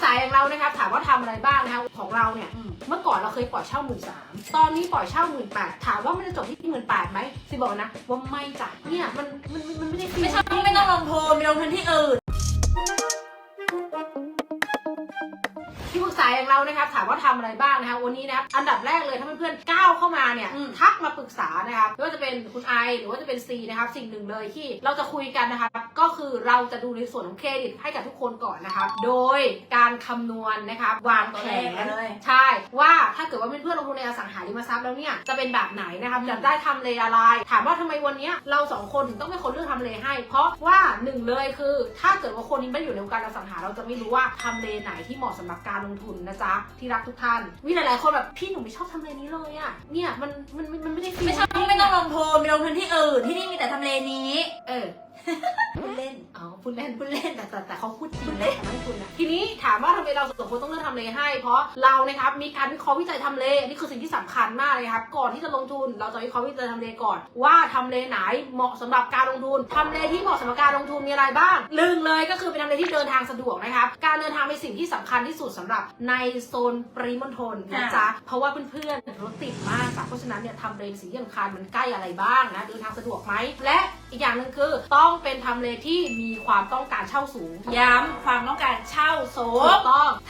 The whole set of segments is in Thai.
กษาอย่างเรานะครับถามว่าทำอะไรบ้างนะคะของเราเนี่ยอืมเมื่อก่อนเราเคยปล่อยเช่าหมื่นสามตอนนี้ปล่อยเช่าหมื่นแปดถามว่ามันจะจบที่หมื่นแปดไหมสิบอกนะว่าไม่จ้ะเนี่ยมันมันมันไม่ได้ฟรีไม่ใช่ไม่ต้องลงทุนไปลงทุนที่อื่น ที่ปรึกษาอย่างเรานะครับถามว่าทำอะไรบ้างนะคะวันนี้นะครับอันดับแรกเลยถ้าเพื่อนๆก้าวเข้ามาเนี่ยอืมทักมาปรึกษานะครับไม่ว่าจะเป็นคุณไอหรือว่าจะเป็นซีนะครับสิ่งหนึ่งเลยที่เราจะคุยกันนะคะก็คือเราจะดูในส่วนของเครดิตให้กับทุกคนก่อนนะครับโดยการคำนวณนะครับวางแผนเลยใช่ว่าถ้า เกิดว่าเพื่อนๆลงทุนในอสังหาริมทรัพย์แล้วเนี่ยจะเป็นแบบไหนนะครับจะได้ทำเลอะไร ถามว่าทำไมวันเนี้ยเราสองคนถึงต้องเป็นคนเลือกทำเลให้ เพราะว่าหนึ่งเลยคือ ถ้าเกิดว่าคนนี้ไม่ได้อยู่ในวงการอสังหาเราจะไม่รู้ว่าทำเลไหนที่เหมาะสำหรับการลงทุนนะจ๊ะที่รักทุกท่านมีหลายๆคนแบบพี่หนูไม่ชอบทำเลนี้เลยอะเนี่ยมันมันมันมันไม่ได้ฟรีไม่ใช่ไม่ต้องลงทุนไปลงทุนที่อื่นที่นี่มีแต่ทำเลนี้ เออพูดเล่นอ๋อพู ดเล่นพูดเล่นแต่แต่แต่เขาพูดจริงเลยนักลงทุนนะทีนี้ถามว่าทำไมเราสองคนต้องเลือกทำเลให้ เพราะเรานะครับมีการวิเคราะห์วิจัยทำเลนี่คือสิ่งที่สำคัญมากเลยครับก่อนที่จะลงทุนเราจะวิเคราะห์วิจัยทำเลก่อน ว่าทำเลไหนเหมาะสำหรับการลงทุนทำเลที่เหมาะสำหรับการลงทุนมีอะไรบ้างหนึ่งเลยก็คือเป็นทำเลที่เดินทางสะดวกนะครับการเดินทางเป็นสิ่งที่สำคัญที่สุดสำหรับในโซนปริมณฑลนะจ๊ะเพราะว่าเพื่อนๆรถติดมากค่ะเพราะฉะนั้นเนี่ยทำเลเป็นสิ่งที่สำคัญมันใกล้อะไรบ้างนะเดินทางสะดวกไหมและอีกอย่างหนึ่งคือต้องเป็นทำเลที่มีความต้องการเช่าสูงย้ำความต้องการเช่าสูถูงกต้องถ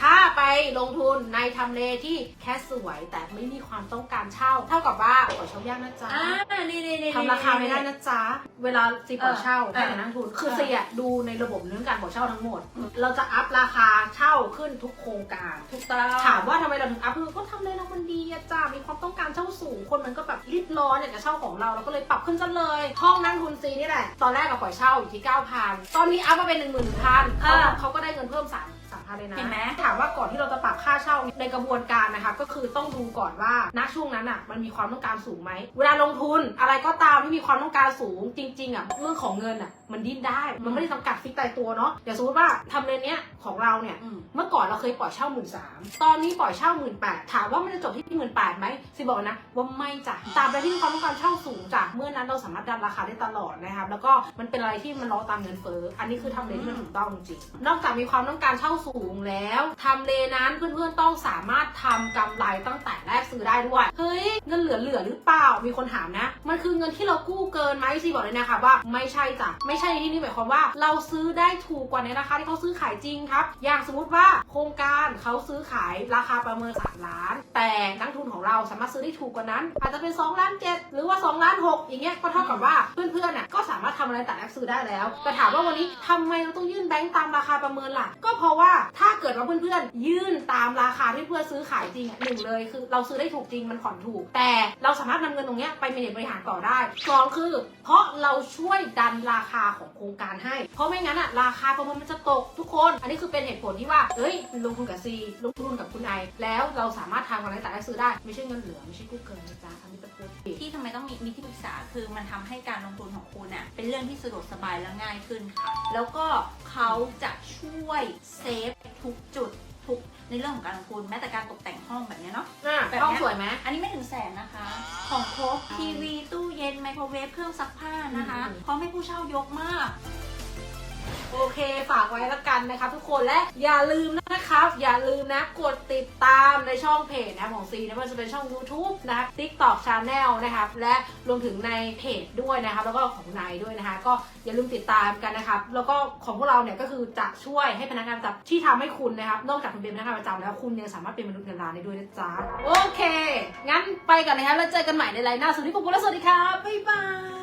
้าไป ลงทุนในทำเลที่แค่สวยแต่ไม่มีความต้องการเช่า เท่ากับว่าปล่อเช่ายากนะจ๊ะอ่านี่นี่นี่ทำราคาไม่ได้นะจ๊ะ เวลาซีปล่อเช่าเออให้กับนักลงทุน คือเออซีอะดูในระบบเรื่องการปล่อเช่าทั้งหมด เราจะอัพราคาเช่าขึ้นทุกโครงการถูกต้องถามว่าทำไมเราถึงอัพคือก็ทำเลเรามันดีอะจ้ามีความต้องการเช่าสูงคนมันก็แบบรีบร้อนอยากจะเช่าของเราเราก็เลยปรับขึ้นซะเลยห้องนั่งทุนซีนี่แหละตอนแรกก็ปล่อเช่าอยู่ที่9,000ตอนนี้อัพมาเป็น1 0 0 0 0พันเขาเขาก็ได้เงินเพิ่ม3าเลยนะ เห็นไหมถามว่าก่อนที่เราจะปักค่า เช่าในกระบวนการนะคะก็คือต้องดูก่อนว่าณช่วงนั้นอะมันมีความต้องการสูงไหมเวลาลงทุนอะไรก็ตามที่มีความต้องการสูงจริงๆอะเรื่องของเงินอะมันดิ้นได้มันไม่ได้จำกัดฟิกตายตัวเนาะอย่างสมมติว่าทำเลนเนี้ยของเราเนี่ยอืมเมื่อก่อนเราเคยปล่อยเช่าหมื่นสามตอนนี้ปล่อยเช่าหมื่นแปดถามว่ามันจะจบที่หมื่นแปดไหมสิบอกนะว่าไม่จ้ะตามใดที่มีความต้องการเช่าสูงจ้ะเมื่อนั้นเราสามารถดันราคาได้ตลอดนะครับแล้วก็มันเป็นอะไรที่มันรอตามเงินเฟ้ออันนี้คือทำเลที่มันถูกต้องจริงๆนอกจากมีความต้องการเช่าสูงแล้วทำเลนั้นเพื่อนๆต้องสามารถทำกำไรตั้งแต่แรกซื้อได้ด้วย เฮ้ย เงินเหลือเหลือหรือเปล่า มีคนถามนะ มันคือเงินที่เรากู้เกินไหมสิบอกเลยนะคะว่าไม่ใช่จ้ะ ไม่ใช่ในที่นี้หมายความว่าเราซื้อได้ถูกกว่าในราคาที่เขาซื้อขายจริงครับ อย่างสมมติว่าโครงการเขาซื้อขายราคาประเมิน3ล้าน แต่นักทุนของเราสามารถซื้อได้ถูกกว่านั้น อาจจะเป็น2ล้าน7หรือว่า2ล้าน6อย่างเงี้ยก็เท่ากับว่าเพื่อนๆน่ะก็สามารถทำอะไรแต่แรกซื้อได้แล้วแต่ถามว่าวันนี้ทำไมเราต้องยื่นแบงก์ตามราคาประเมินล่ะก็เพราะว่าถ้าเกิดว่าเพื่อนๆยื่นตามราคาที่เพื่อซื้อขายจริงอะหนึ่งเลยคือเราซื้อได้ถูกจริงมันผ่อนถูก แต่เราสามารถนำเงินตรงนี้ไปเมเนบริหารต่อได้สองคือ เพราะเราช่วยดันราคาของโครงการให้ เพราะไม่งั้นอะราคาประเมินมันจะตกทุกคน อันนี้คือเป็นเหตุผลที่ว่าเอ้ยลงทุนกับซีลงทุนกับคุณไอแล้วเราสามารถทำอะไรแต่แรกซื้อได้ไม่ใช่เงินเหลือไม่ใช่กู้เกินนะจ๊ะอันนี้เป็นพูดที่ทำไมต้องมีมีที่ปรึกษาคือมันทำให้การลงทุนของคุณน่ะเป็นเรื่องที่สะดวกสบายและง่ายขึ้นค่ะแล้วก็เขาจะช่วยเซฟทุกจุด ในเรื่องของการลงทุนแม้แต่การตกแต่งห้องแบบเนี้ยเนาะ อะแบบเนี้ย ห้องสวยไหม อันนี้ไม่ถึงแสนนะคะ ของครบทีวีตู้เย็นไมโครเวฟเครื่องซักผ้านะคะอืมพร้อมให้ผู้เช่ายกมาก โอเค ฝากไว้แล้วกันนะครับทุกคนและอย่าลืม นะครับ อย่าลืมนะกดติดตามในช่องเพจนะของซีนะมันจะเป็นช่อง YouTube นะครับ TikTok Channel นะครับ และรวมถึงในเพจด้วยนะครับ แล้วก็ของนายด้วยนะคะ ก็อย่าลืมติดตามกันนะครับ แล้วก็ของพวกเราเนี่ยก็คือจะช่วยให้พนักงานประจำที่ทำให้คุณนะครับ นอกจากคุณเป็นพนักงานประจำแล้วคุณยังสามารถเป็นมนุษย์เงินล้านได้ด้วยนะจ๊ะ โอเค งั้นไปกันนะครับ แล้วเจอกันใหม่ในไลน์หน้าสวัสดีคุณผู้ชมและสวัสดีครับบ๊ายบาย